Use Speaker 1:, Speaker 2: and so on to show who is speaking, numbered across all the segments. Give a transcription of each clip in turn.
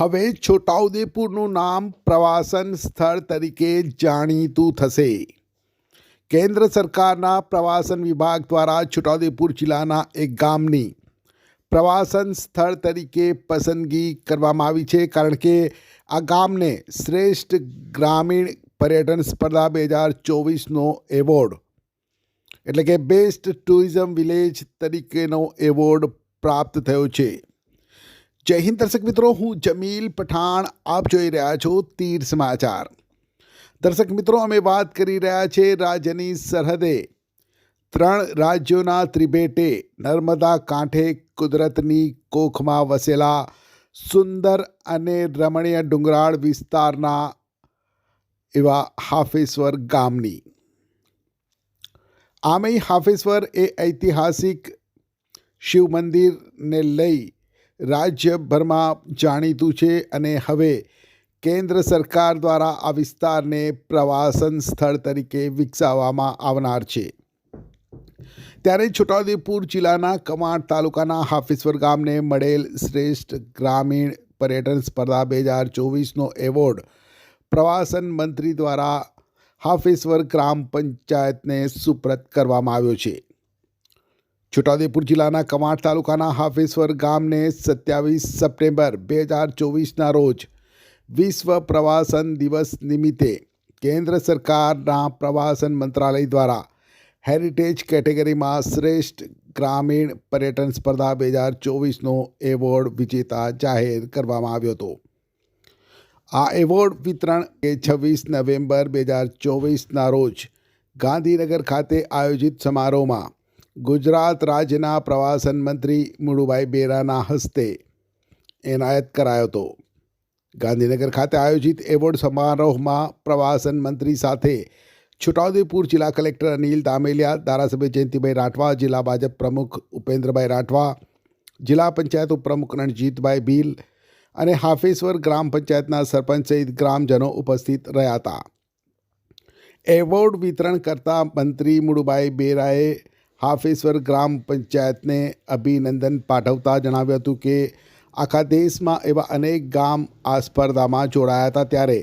Speaker 1: હવે છોટાઉદેપુરનું નામ પ્રવાસન સ્થળ તરીકે જાણીતું થશે. કેન્દ્ર સરકારના પ્રવાસન વિભાગ દ્વારા છોટાઉદેપુર જિલ્લાના એક ગામની પ્રવાસન સ્થળ તરીકે પસંદગી કરવામાં આવી છે, કારણ કે આ ગામને શ્રેષ્ઠ ગ્રામીણ પર્યટન સ્પર્ધા બે હજાર ચોવીસનો એવોર્ડ, એટલે કે બેસ્ટ ટુરિઝમ વિલેજ તરીકેનો એવોર્ડ પ્રાપ્ત થયો છે. જય હિન્દ દર્શક મિત્રો, હું જમીલ પઠાણ, આપ જોઈ રહ્યા છો તીર સમાચાર. દર્શક મિત્રો, અમે વાત કરી રહ્યા છે રાજ્યની સરહદે. ત્રણ રાજ્યોના ત્રિભેટે નર્મદા કાંઠે કુદરતની કોખમાં વસેલા સુંદર અને રમણીય ડુંગરાળ વિસ્તારના એવા હાફેશ્વર ગામની. આમેય હાફેશ્વર એ ઐતિહાસિક શિવ મંદિરને લઈ રાજ્યભરમાં જાણીતું છે અને હવે કેન્દ્ર સરકાર દ્વારા આ વિસ્તારને પ્રવાસન સ્થળ તરીકે વિકસાવવામાં આવનાર છે. ત્યારે છોટાઉદેપુર જિલ્લાના કમાડ તાલુકાના હાફિસવર ગામને મળેલ શ્રેષ્ઠ ગ્રામીણ પર્યટન સ્પર્ધા બે હજાર ચોવીસનો એવોર્ડ પ્રવાસન મંત્રી દ્વારા હાફેશ્વર ગ્રામ પંચાયતને સુપ્રત કરવામાં આવ્યો છે. છોટાઉદેપુર જિલ્લાના કમાડ તાલુકાના હાફેશ્વર ગામને સત્યાવીસ સપ્ટેમ્બર બે હજાર ચોવીસના રોજ વિશ્વ પ્રવાસન દિવસ નિમિત્તે કેન્દ્ર સરકારના પ્રવાસન મંત્રાલય દ્વારા હેરિટેજ કેટેગરીમાં શ્રેષ્ઠ ગ્રામીણ પર્યટન સ્પર્ધા બે હજાર ચોવીસનો એવોર્ડ વિજેતા જાહેર કરવામાં આવ્યો હતો. આ એવોર્ડ વિતરણ એ છવ્વીસ નવેમ્બર બે હજાર ચોવીસના રોજ ગાંધીનગર ખાતે આયોજિત સમારોહમાં ગુજરાત રાજ્યના પ્રવાસન મંત્રી મુળુભાઈ બેરાના હસ્તે એનાયત કરાયો હતો. ગાંધીનગર ખાતે આયોજિત એવોર્ડ સમારોહમાં પ્રવાસન મંત્રી સાથે છોટાઉદેપુર જિલ્લા કલેક્ટર અનિલ દામેલિયા ધારાસભ્ય જયંતિભાઈ રાઠવા, જિલ્લા ભાજપ પ્રમુખ ઉપેન્દ્રભાઈ રાઠવા, જિલ્લા પંચાયત ઉપપ્રમુખ રણજીતભાઈ ભીલ અને હાફેશ્વર ગ્રામ પંચાયતના સરપંચ સહિત ગ્રામજનો ઉપસ્થિત રહ્યા હતા. એવોર્ડ વિતરણ કરતા મંત્રી મુળુભાઈ બેરાએ હાફેશ્વર ગ્રામ પંચાયતને અભિનંદન પાઠવતા જણાવ્યું હતું કે આખા દેશમાં એવા અનેક ગામ આ સ્પર્ધામાં જોડાયા હતા ત્યારે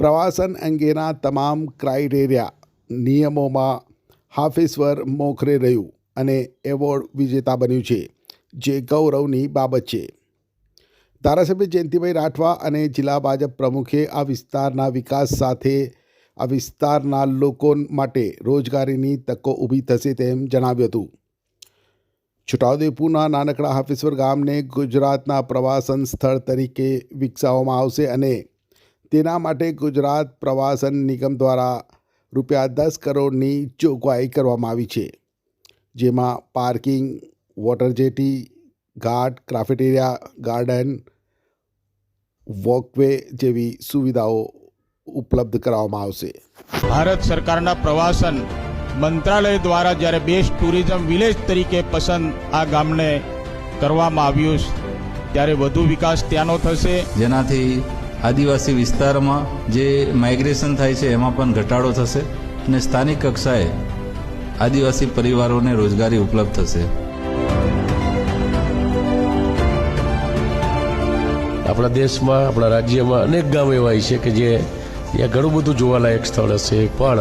Speaker 1: પ્રવાસન અંગેના તમામ ક્રાઇટેરિયા, નિયમોમાં હાફેશ્વર મોખરે રહ્યું અને એવોર્ડ વિજેતા બન્યું છે, જે ગૌરવની બાબત છે. ધારાસભ્ય જયંતિભાઈ રાઠવા અને જિલ્લા ભાજપ પ્રમુખે આ વિસ્તારના વિકાસ સાથે આ વિસ્તારના લોકો માટે રોજગારીની તકો ઊભી થશે તેમ જણાવ્યું હતું. છોટાઉદેપુરના નાનકડા હાફેશ્વર ગામને ગુજરાતના પ્રવાસન સ્થળ તરીકે વિકસાવવામાં આવશે અને તેના માટે ગુજરાત પ્રવાસન નિગમ દ્વારા રૂપિયા દસ કરોડની જોગવાઈ કરવામાં આવી છે, જેમાં પાર્કિંગ, વોટર જેટી, ઘાટ, ક્રાફેટેરિયા, ગાર્ડન, વોકવે જેવી સુવિધાઓ ઉપલબ્ધ કરાવવામાં આવશે.
Speaker 2: ભારત સરકારના પ્રવાસન મંત્રાલય દ્વારા જ્યારે બેસ્ટ ટુરિઝમ વિલેજ તરીકે પસંદ આ ગામને કરવામાં આવ્યું છે ત્યારે વધુ વિકાસ ત્યાંનો થશે.
Speaker 3: જેનાથી આદિવાસી વિસ્તારમાં જે માઇગ્રેશન થાય છે એમાં પણ ઘટાડો થશે અને સ્થાનિક કક્ષાએ આદિવાસી પરિવારોને રોજગારી ઉપલબ્ધ થશે.
Speaker 4: આપણા દેશમાં આપણા રાજ્યમાં અનેક ગામ એવા છે કે જે ત્યાં ઘણું બધું જોવાલાયક સ્થળ હશે, પણ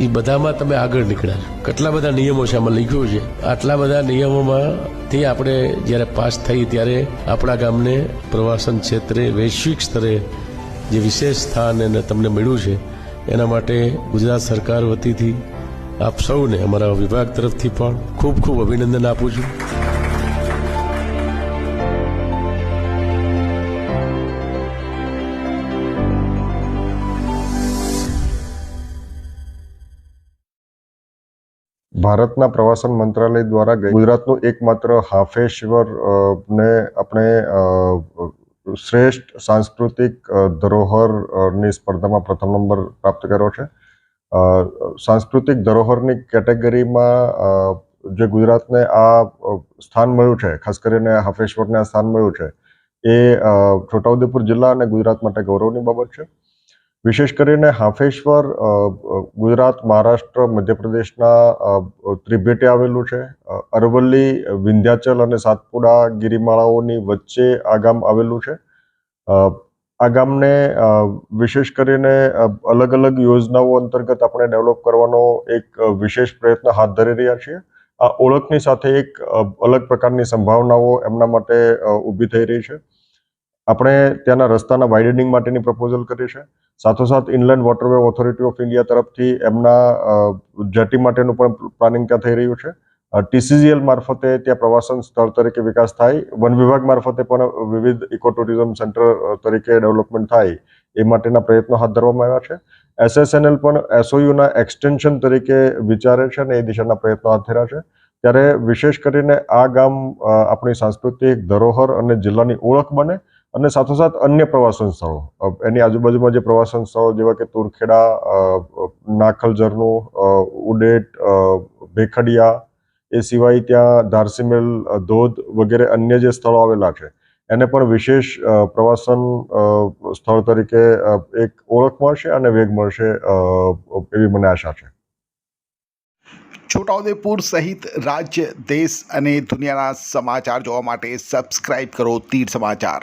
Speaker 4: એ બધામાં તમે આગળ નીકળ્યા કેટલા બધા નિયમો છે આમાં લખ્યું છે. આટલા બધા નિયમોમાંથી આપણે જ્યારે પાસ થઈ ત્યારે આપણા ગામને પ્રવાસન ક્ષેત્રે, વૈશ્વિક સ્તરે જે વિશેષ સ્થાન એને તમને મળ્યું છે, એના માટે ગુજરાત સરકાર વતીથી આપ સૌને અમારા વિભાગ તરફથી પણ ખૂબ ખૂબ અભિનંદન આપું છું.
Speaker 5: ભારતના પ્રવાસન મંત્રાલય દ્વારા ગુજરાતનું એકમાત્ર હાફેશ્વર ને આપણે શ્રેષ્ઠ સાંસ્કૃતિક ધરોહરની સ્પર્ધામાં પ્રથમ નંબર પ્રાપ્ત કર્યો છે. સાંસ્કૃતિક ધરોહરની કેટેગરીમાં જે ગુજરાતને આ સ્થાન મળ્યું છે, ખાસ કરીને હાફેશ્વરને આ સ્થાન મળ્યું છે, એ છોટાઉદેપુર જિલ્લા અને ગુજરાત માટે ગૌરવની બાબત છે. વિશેષ કરીને હાફેશ્વર ગુજરાત, મહારાષ્ટ્ર, મધ્યપ્રદેશના ત્રિભેટે આવેલું છે. અરવલ્લી, વિંધ્યાચલ અને સાતપુડા ગિરિમાળાઓની વચ્ચે આ ગામ આવેલું છે. આ ગામને વિશેષ કરીને અલગ અલગ યોજનાઓ અંતર્ગત આપણે ડેવલપ કરવાનો એક વિશેષ પ્રયત્ન હાથ ધરી રહ્યા છીએ. આ ઓળખની સાથે એક અલગ પ્રકારની સંભાવનાઓ એમના માટે ઊભી થઈ રહી છે. આપણે ત્યાંના રસ્તાના વાઇડનિંગ માટેની પ્રપોઝલ કરી છે. સાથોસાથ inland waterway authority of India તરફથી એમના જેટી માટેનું પણ પ્લાનિંગ ત્યાં થઈ રહ્યું છે. ટીસીજીએલ મારફતે ત્યાં પ્રવાસન સ્થળ તરીકે વિકાસ થાય. વન વિભાગ મારફતે પણ વિવિધ ઇકો ટુરિઝમ સેન્ટર તરીકે ડેવલપમેન્ટ થાય એ માટેના પ્રયત્નો હાથ ધરવામાં આવ્યા છે. એસએસએનએલ પણ એસઓયુના એક્સટેન્શન તરીકે વિચારે છે અને એ દિશાના પ્રયત્નો હાથ ધર્યા છે. ત્યારે વિશેષ કરીને આ ગામ આપણી સાંસ્કૃતિક ધરોહર અને જિલ્લાની ઓળખ બને અને સાથોસાથ અન્ય પ્રવાસન સ્થળો એની આજુબાજુમાં જે પ્રવાસન સ્થળો જેવા કે તુરખેડા નાખલ ઝરણું ઉડેટ ભેખડિયા, એ સિવાય ત્યાં ધારસીમેલ ધોધ વગેરે અન્ય જે સ્થળો આવેલા છે, એને પણ વિશેષ પ્રવાસન સ્થળ તરીકે એક ઓળખ મળશે અને વેગ મળશે એવી મને આશા છે.
Speaker 1: છોટાઉદેપુર સહિત રાજ્ય, દેશ અને દુનિયાના સમાચાર જોવા માટે સબસ્ક્રાઇબ કરો તીર સમાચાર.